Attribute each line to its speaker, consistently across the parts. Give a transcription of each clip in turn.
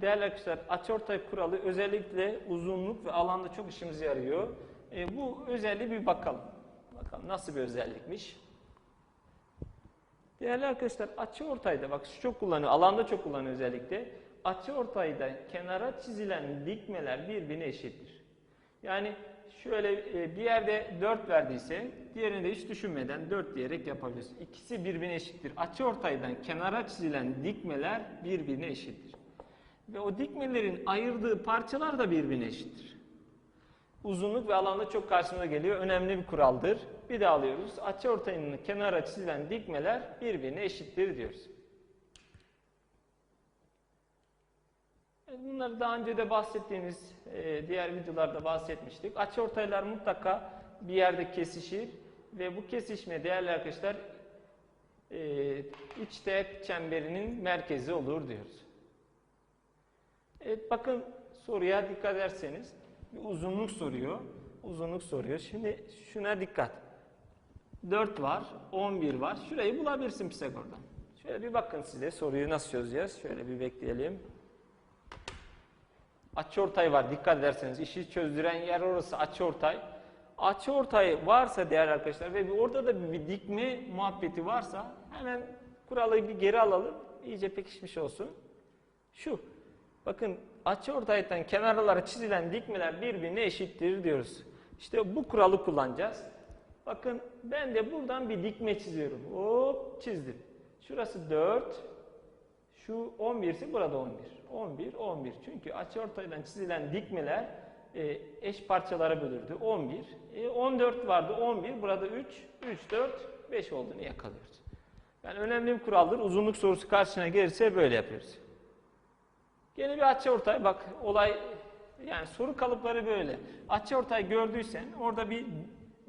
Speaker 1: değerli arkadaşlar açıortay kuralı özellikle uzunluk ve alanda çok işimize yarıyor. E, bu özelliği bir bakalım. Bakalım nasıl bir özellikmiş. Değerli arkadaşlar açıortayda bak şu çok kullanıyor. Alanda çok kullanıyor özellikle. Açıortayda kenara çizilen dikmeler birbirine eşittir. Yani şöyle e, bir yerde 4 verdiyse diğerini de hiç düşünmeden 4 diyerek yapabiliriz. İkisi birbirine eşittir. Açıortaydan kenara çizilen dikmeler birbirine eşittir. Ve o dikmelerin ayırdığı parçalar da birbirine eşittir. Uzunluk ve alanda çok karşımıza geliyor. Önemli bir kuraldır. Bir daha alıyoruz. Açıortayının kenara çizilen dikmeler birbirine eşittir diyoruz. Bunları daha önce de bahsettiğimiz e, diğer videolarda bahsetmiştik. Açıortaylar mutlaka bir yerde kesişir ve bu kesişme değerli arkadaşlar e, iç çemberinin merkezi olur diyoruz. Evet bakın soruya dikkat ederseniz bir uzunluk soruyor. Uzunluk soruyor. Şimdi şuna dikkat. 4 var, 11 var. Şurayı bulabilirsin Pisagor'dan. Şöyle bir bakın size soruyu nasıl çözeceğiz. Şöyle bir bekleyelim. Açıortay var dikkat ederseniz işi çözdüren yer orası açıortay. Açıortay varsa değerli arkadaşlar ve bir orada da bir dikme muhabbeti varsa hemen kuralı bir geri alalım. iyice pekişmiş olsun. Şu. Bakın açıortaydan kenarlara çizilen dikmeler birbirine eşittir diyoruz. İşte bu kuralı kullanacağız. Bakın ben de buradan bir dikme çiziyorum. Hop çizdim. Şurası 4. Şu 11 ise burada 11. 11, 11. Çünkü açıortaydan çizilen dikmeler e, eş parçalara bölürdü. 11. E, 14 vardı 11. Burada 3, 3, 4, 5 olduğunu yakalıyoruz. Yani önemli bir kuraldır. Uzunluk sorusu karşına gelirse böyle yapıyoruz. Gene bir açıortay bak olay yani soru kalıpları böyle. Açıortay gördüysen orada bir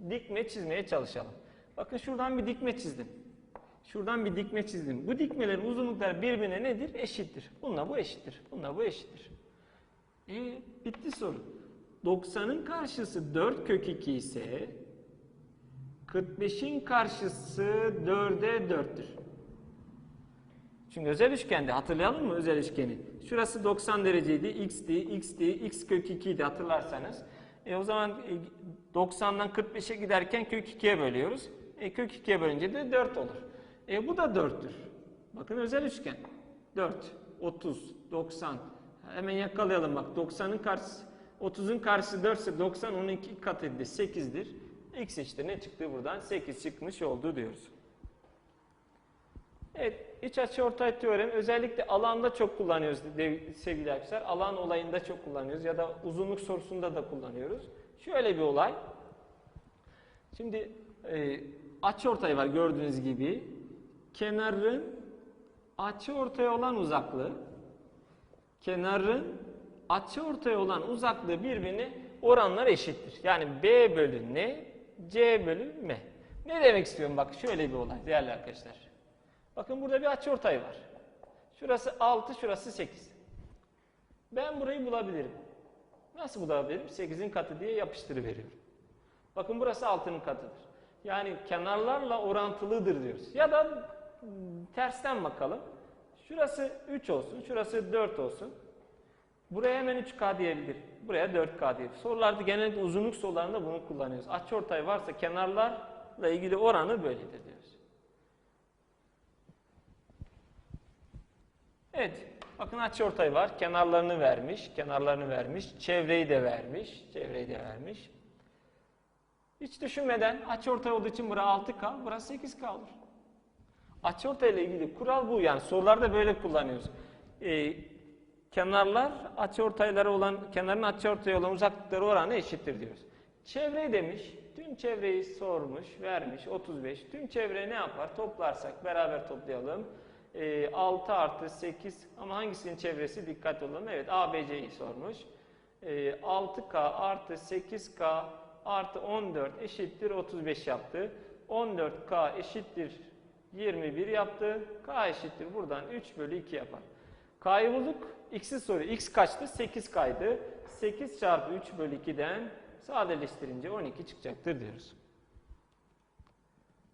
Speaker 1: dikme çizmeye çalışalım. Bakın şuradan bir dikme çizdim. Şuradan bir dikme çizdim. Bu dikmelerin uzunlukları birbirine nedir? Eşittir. Bununla bu eşittir. Bununla bu eşittir. E, bitti soru. 90'ın karşısı 4 kök 2 ise 45'in karşısı 4'e 4'tür. Çünkü özel üçgende hatırlayalım mı özel üçgeni? Şurası 90 dereceydi, x'ti, x'ti, x kök 2 idi hatırlarsanız. E o zaman e, 90'dan 45'e giderken kök 2'ye bölüyoruz. E kök 2'ye bölünce de 4 olur. E bu da 4'tür. Bakın özel üçgen. 4, 30, 90. Hemen yakalayalım bak. 90'ın karşısı, 30'un karşısı 4 ise 90 onun 2 katı 8'dir. X işte ne çıktı buradan? 8 çıkmış oldu diyoruz. Evet, iç açı ortay teoremi özellikle alanda çok kullanıyoruz sevgili arkadaşlar. Alan olayında çok kullanıyoruz ya da uzunluk sorusunda da kullanıyoruz. Şöyle bir olay. Şimdi e, açı ortay var gördüğünüz gibi. Kenarın açı ortaya olan uzaklığı, kenarın açı ortaya olan uzaklığı birbirine oranlar eşittir. Yani B bölü N, C bölü M. Ne demek istiyorum bak şöyle bir olay değerli arkadaşlar. Bakın burada bir açıortay var. Şurası 6, şurası 8. Ben burayı bulabilirim. Nasıl bulabilirim? 8'in katı diye yapıştırıveriyorum. Bakın burası 6'nın katıdır. Yani kenarlarla orantılıdır diyoruz. Ya da tersten bakalım. Şurası 3 olsun, şurası 4 olsun. Buraya hemen 3K diyebilirim. Buraya 4K diyebilirim. Sorularda genellikle uzunluk sorularında bunu kullanıyoruz. Açıortay varsa kenarlarla ilgili oranı böyledir diyoruz. Evet. Bakın açıortay var. Kenarlarını vermiş. Kenarlarını vermiş. Çevreyi de vermiş. Çevreyi de vermiş. Hiç düşünmeden açıortay olduğu için bura 6K, burası 8K olur. Açıortay ile ilgili kural bu. Yani sorularda böyle kullanıyoruz. Ee, kenarlar açıortaylara olan, kenarın açıortaya olan uzaklıkları oranı eşittir diyoruz. Çevre demiş. Tüm çevreyi sormuş, vermiş 35. Tüm çevre ne yapar? Toplarsak beraber toplayalım. Ee, 6 artı 8 ama hangisinin çevresi dikkat olalım. Evet ABC'yi sormuş. Ee, 6K artı 8K artı 14 eşittir 35 yaptı. 14K eşittir 21 yaptı. K eşittir buradan 3 bölü 2 yapar. K'yı bulduk. X'i soruyor. X kaçtı? 8 kaydı. 8 çarpı 3 bölü 2'den sadeleştirince 12 çıkacaktır diyoruz.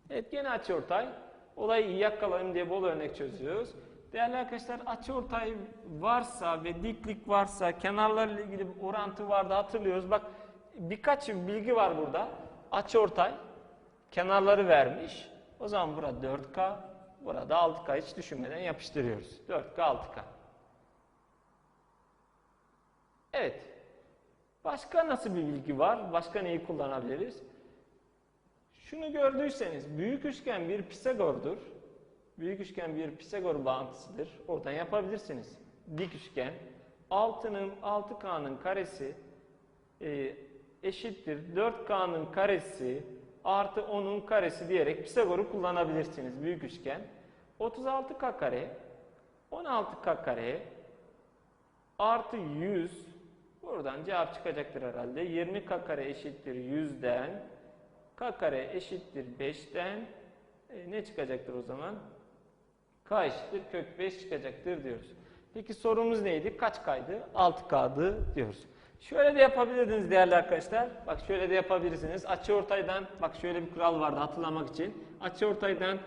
Speaker 1: Evet gene açıortay. Olayı iyi yakalayalım diye bol örnek çözüyoruz. Değerli arkadaşlar açıortay varsa ve diklik varsa kenarlarla ilgili bir orantı vardı hatırlıyoruz. Bak birkaç bilgi var burada. Açıortay kenarları vermiş. O zaman burada 4K, burada 6K hiç düşünmeden yapıştırıyoruz. 4K 6K. Evet. Başka nasıl bir bilgi var? Başka neyi kullanabiliriz? Şunu gördüyseniz büyük üçgen bir Pisagor'dur. Büyük üçgen bir Pisagor bağıntısıdır. Oradan yapabilirsiniz. Dik üçgen 6'nın 6K'nın karesi e, eşittir 4K'nın karesi artı 10'un karesi diyerek Pisagor'u kullanabilirsiniz. Büyük üçgen 36K kare 16K kare artı 100 buradan cevap çıkacaktır herhalde. 20K kare eşittir 100'den K kare eşittir 5'ten e, ne çıkacaktır o zaman? K eşittir kök 5 çıkacaktır diyoruz. Peki sorumuz neydi? Kaç kaydı? 6K'dı diyoruz. Şöyle de yapabilirdiniz değerli arkadaşlar. Bak şöyle de yapabilirsiniz. Açıortaydan bak şöyle bir kural vardı hatırlamak için. Açıortaydan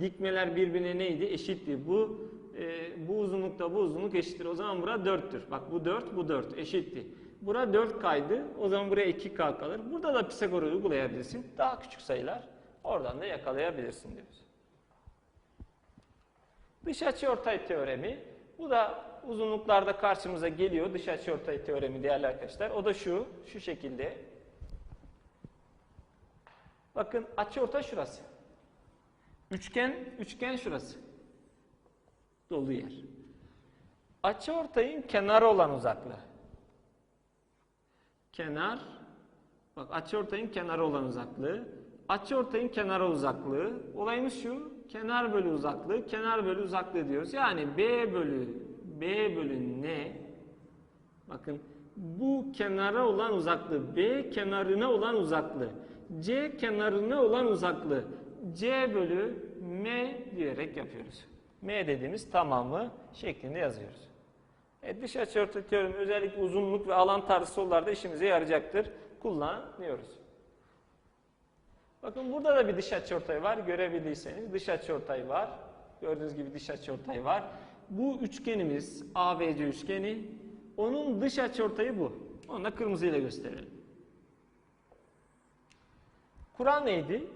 Speaker 1: dikmeler birbirine neydi? Eşitti. Bu e, bu uzunlukta bu uzunluk eşittir. O zaman bura 4'tür. Bak bu 4, bu 4 eşitti. Bura 4 kaydı. O zaman buraya 2K kalır. Burada da Pisagor'u uygulayabilirsin. Daha küçük sayılar. Oradan da yakalayabilirsin diyoruz. Dış açıortay teoremi. Bu da uzunluklarda karşımıza geliyor. Dış açıortay teoremi değerli arkadaşlar. O da şu, şu şekilde. Bakın açıortay şurası. Üçgen, üçgen şurası. Dolu yer. Açıortayın kenarı olan uzaklığı. Kenar, bak açıortayın kenarı olan uzaklığı. Açıortayın kenarı uzaklığı. Olayımız şu, kenar bölü uzaklığı, kenar bölü uzaklığı diyoruz. Yani B bölü, B bölü ne? Bakın bu kenara olan uzaklığı, B kenarına olan uzaklığı, C kenarına olan uzaklığı, C bölü M diyerek yapıyoruz. M dediğimiz tamamı şeklinde yazıyoruz. E, dış açıortay teoremi özellikle uzunluk ve alan tarzı sorularda işimize yarayacaktır. Kullanıyoruz. Bakın burada da bir dış açıortay var. Görebildiyseniz dış açıortay var. Gördüğünüz gibi dış açıortay var. Bu üçgenimiz ABC üçgeni. Onun dış açıortayı bu. Onu da kırmızıyla gösterelim. Kural neydi?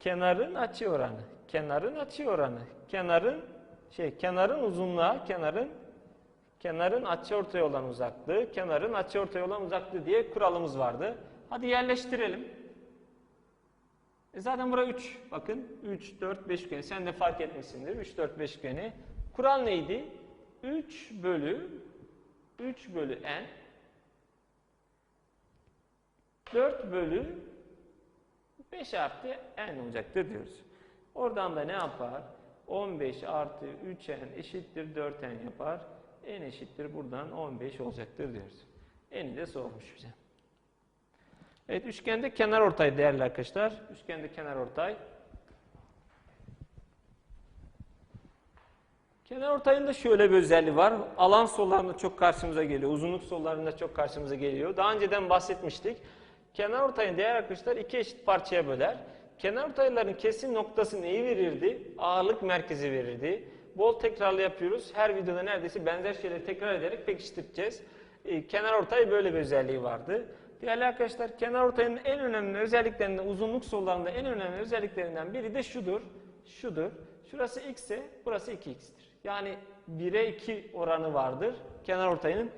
Speaker 1: Kenarın açı oranı. Kenarın açı oranı. Kenarın şey kenarın uzunluğa, kenarın kenarın açıortay olan uzaklığı, kenarın açıortay olan uzaklığı diye kuralımız vardı. Hadi yerleştirelim. E zaten bura 3. Bakın 3, 4, 5 üçgeni. Sen de fark etmişsindir. 3, 4, 5 üçgeni. Kural neydi? 3 bölü 3 bölü n 4 bölü 5 artı n olacaktır diyoruz. Oradan da ne yapar? 15 artı 3n eşittir 4n yapar. N eşittir buradan 15 olacaktır diyoruz. n'i de sormuş bize. Evet üçgende kenar ortay değerli arkadaşlar. Üçgende kenar ortay. Kenar ortayında şöyle bir özelliği var. Alan sorularında çok karşımıza geliyor. Uzunluk sorularında çok karşımıza geliyor. Daha önceden bahsetmiştik. Kenar ortayın değerli arkadaşlar iki eşit parçaya böler. Kenar ortayların kesim noktası neyi verirdi? Ağırlık merkezi verirdi. Bol tekrarlı yapıyoruz. Her videoda neredeyse benzer şeyleri tekrar ederek pekiştireceğiz. Ee, kenar ortay böyle bir özelliği vardı. Değerli arkadaşlar kenar ortayın en önemli özelliklerinden uzunluk sorularında en önemli özelliklerinden biri de şudur. Şudur. Şurası x ise burası 2x'tir. Yani 1'e 2 oranı vardır. Kenar ortayının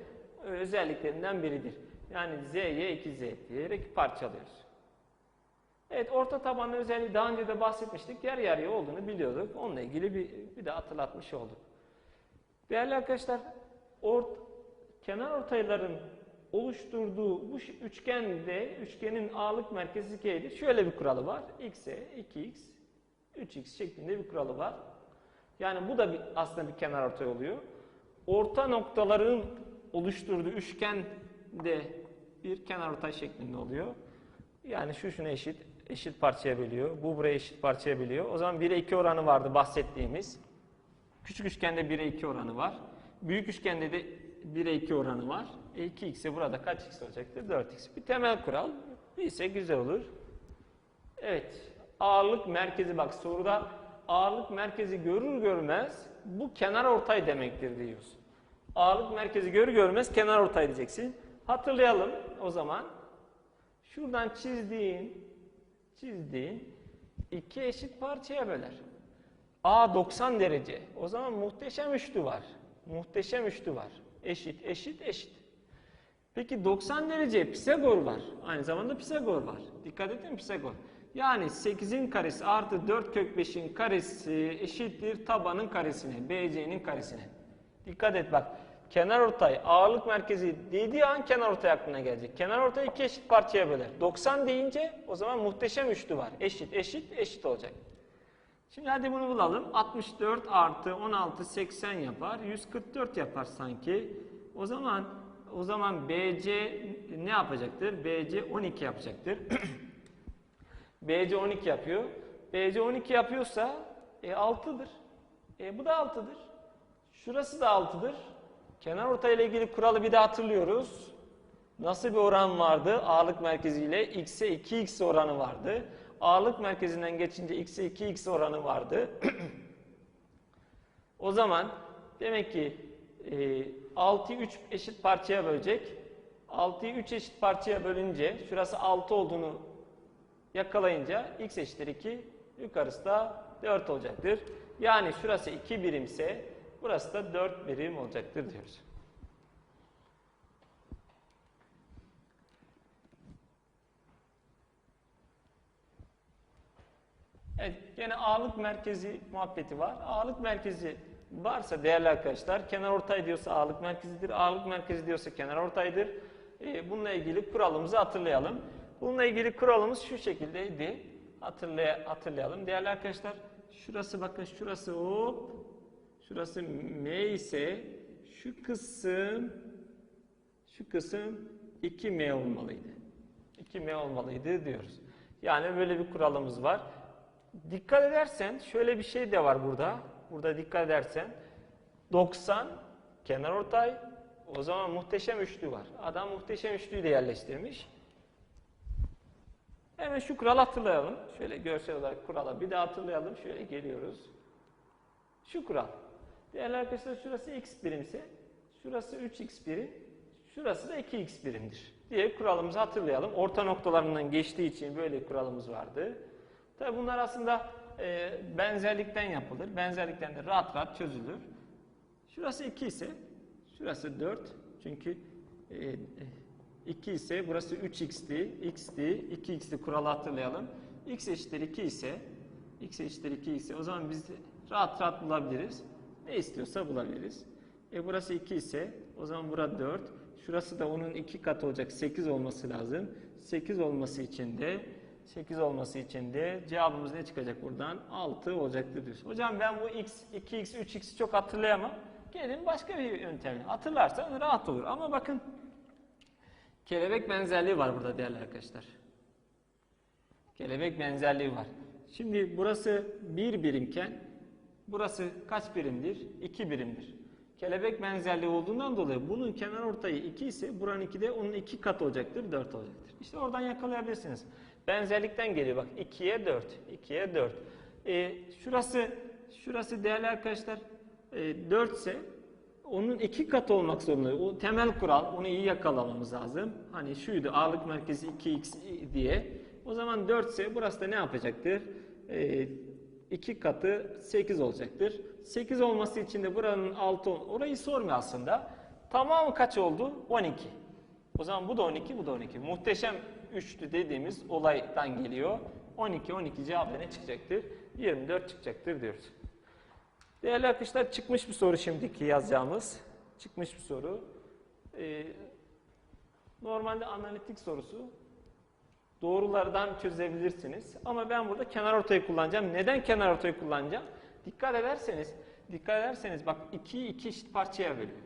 Speaker 1: özelliklerinden biridir. Yani z'ye 2z diyerek parçalıyoruz. Evet orta tabanlı özelliği daha önce de bahsetmiştik. Yer yarıya olduğunu biliyorduk. Onunla ilgili bir, bir de hatırlatmış olduk. Değerli arkadaşlar ort, kenar ortayların oluşturduğu bu üçgende üçgenin ağırlık merkezi G'dir. Şöyle bir kuralı var. X'e 2x, 3x şeklinde bir kuralı var. Yani bu da bir, aslında bir kenar ortay oluyor. Orta noktaların oluşturduğu üçgen de bir kenar ortay şeklinde oluyor. Yani şu şuna eşit, eşit parçaya bölüyor. Bu buraya eşit parçaya bölüyor. O zaman 1'e 2 oranı vardı bahsettiğimiz. Küçük üçgende 1'e 2 oranı var. Büyük üçgende de 1'e 2 oranı var. E 2x'e burada kaç x olacaktır? 4x. Bir temel kural. Bilse güzel olur. Evet. Ağırlık merkezi bak soruda ağırlık merkezi görür görmez bu kenar ortay demektir diyoruz. Ağırlık merkezi görür görmez kenar ortay diyeceksin. Hatırlayalım o zaman. Şuradan çizdiğin çizdiğin iki eşit parçaya böler. A 90 derece. O zaman muhteşem üçlü var. Muhteşem üçlü var. Eşit, eşit, eşit. Peki 90 derece Pisagor var. Aynı zamanda Pisagor var. Dikkat edin Pisagor. Yani 8'in karesi artı 4 kök 5'in karesi eşittir tabanın karesine. BC'nin karesine. Dikkat et bak. Kenar ortay ağırlık merkezi dediği an kenar ortay aklına gelecek. Kenar ortayı iki eşit parçaya böler. 90 deyince o zaman muhteşem üçlü var. Eşit, eşit, eşit olacak. Şimdi hadi bunu bulalım. 64 artı 16 80 yapar. 144 yapar sanki. O zaman o zaman BC ne yapacaktır? BC 12 yapacaktır. BC 12 yapıyor. BC 12 yapıyorsa e, 6'dır. E, bu da 6'dır. Şurası da 6'dır. Kenar ortay ile ilgili kuralı bir de hatırlıyoruz. Nasıl bir oran vardı? Ağırlık merkeziyle x'e 2x oranı vardı. Ağırlık merkezinden geçince x'e 2x oranı vardı. o zaman demek ki e, 6'yı 3 eşit parçaya bölecek. 6'yı 3 eşit parçaya bölünce şurası 6 olduğunu yakalayınca x eşittir 2 yukarısı da 4 olacaktır. Yani şurası 2 birimse burası da 4 birim olacaktır diyoruz. Evet, gene ağırlık merkezi muhabbeti var. Ağırlık merkezi varsa değerli arkadaşlar, kenar ortay diyorsa ağırlık merkezidir, ağırlık merkezi diyorsa kenar ortaydır. Ee, bununla ilgili kuralımızı hatırlayalım. Bununla ilgili kuralımız şu şekildeydi. Hatırlay hatırlayalım. Değerli arkadaşlar, şurası bakın şurası hop, şurası M ise şu kısım, şu kısım 2M olmalıydı. 2M olmalıydı diyoruz. Yani böyle bir kuralımız var. Dikkat edersen şöyle bir şey de var burada. Burada dikkat edersen 90 kenar ortay o zaman muhteşem üçlü var. Adam muhteşem üçlüyü de yerleştirmiş. Hemen şu kuralı hatırlayalım. Şöyle görsel olarak kurala bir daha hatırlayalım. Şöyle geliyoruz. Şu kural. Değerli arkadaşlar şurası x birimse şurası 3x birim, şurası da 2x birimdir diye kuralımızı hatırlayalım. Orta noktalarından geçtiği için böyle kuralımız vardı. Tabi bunlar aslında e, benzerlikten yapılır. Benzerlikten de rahat rahat çözülür. Şurası 2 ise şurası 4. Çünkü e, 2 ise burası 3x'ti, x'ti, 2x'ti kuralı hatırlayalım. x eşittir 2 ise x eşittir 2 ise o zaman biz rahat rahat bulabiliriz. Ne istiyorsa bulabiliriz. E burası 2 ise o zaman burada 4. Şurası da onun 2 katı olacak. 8 olması lazım. 8 olması için de 8 olması için de cevabımız ne çıkacak buradan? 6 olacaktır diyoruz. Hocam ben bu x, 2x, 3x'i çok hatırlayamam. Gelin başka bir yöntemle. Hatırlarsan rahat olur. Ama bakın kelebek benzerliği var burada değerli arkadaşlar. Kelebek benzerliği var. Şimdi burası 1 birimken burası kaç birimdir? 2 birimdir. Kelebek benzerliği olduğundan dolayı bunun kenar ortayı 2 ise buranın 2 de onun 2 katı olacaktır, 4 olacaktır. İşte oradan yakalayabilirsiniz. Benzerlikten geliyor bak 2'ye 4, 2'ye 4. Ee, şurası şurası değerli arkadaşlar e, 4 ise onun 2 katı olmak zorunda. O temel kural, onu iyi yakalamamız lazım. Hani şuydu ağırlık merkezi 2x diye. O zaman 4 ise burası da ne yapacaktır? Ee, 2 katı 8 olacaktır. 8 olması için de buranın 6 orayı sormuyor aslında. Tamamı kaç oldu? 12. O zaman bu da 12, bu da 12. Muhteşem üçlü dediğimiz olaydan geliyor. 12, 12 cevabı ne çıkacaktır? 24 çıkacaktır diyoruz. Değerli arkadaşlar çıkmış bir soru şimdiki yazacağımız. Çıkmış bir soru. Ee, normalde analitik sorusu. Doğrulardan çözebilirsiniz. Ama ben burada kenar ortayı kullanacağım. Neden kenar ortayı kullanacağım? Dikkat ederseniz, dikkat ederseniz bak 2'yi 2 eşit parçaya bölüyor.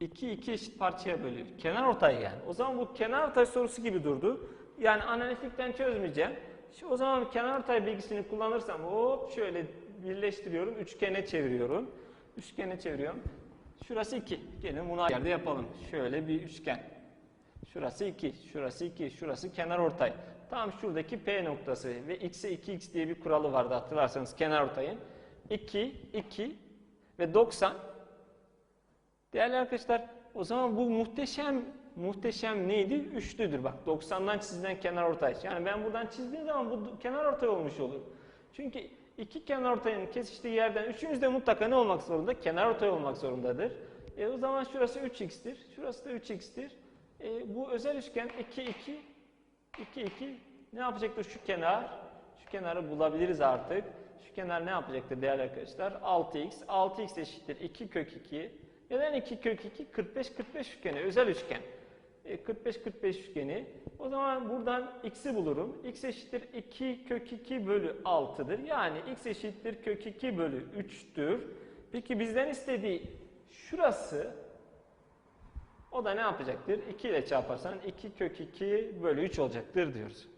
Speaker 1: 2 2 eşit parçaya bölüyor. Kenar ortay yani. O zaman bu kenar ortay sorusu gibi durdu. Yani analitikten çözmeyeceğim. Şu, o zaman kenar ortay bilgisini kullanırsam hop şöyle birleştiriyorum. Üçgene çeviriyorum. Üçgene çeviriyorum. Şurası 2. Gelin bunu yerde yapalım. Şöyle bir üçgen. Şurası 2, şurası 2, şurası kenar ortay. tam şuradaki P noktası ve x'e 2x diye bir kuralı vardı hatırlarsanız kenar ortayın. 2, 2 ve 90. Değerli arkadaşlar o zaman bu muhteşem muhteşem neydi? Üçlüdür. Bak 90'dan çizilen kenar ortay. Yani ben buradan çizdiğim zaman bu kenar ortay olmuş olur. Çünkü iki kenar ortayın kesiştiği yerden üçümüz de mutlaka ne olmak zorunda? Kenar ortay olmak zorundadır. E, o zaman şurası 3x'tir. Şurası da 3x'tir. E, bu özel üçgen 2, 2, 2, 2 ne yapacaktır şu kenar? Şu kenarı bulabiliriz artık. Şu kenar ne yapacaktır değerli arkadaşlar? 6x. 6x eşittir 2 kök 2. Neden 2 kök 2? 45 45 üçgeni, özel üçgen. E, 45 45 üçgeni. O zaman buradan x'i bulurum. x eşittir 2 kök 2 bölü 6'dır. Yani x eşittir kök 2 bölü 3'tür. Peki bizden istediği şurası o da ne yapacaktır? 2 ile çarparsan 2 kök 2 bölü 3 olacaktır diyoruz.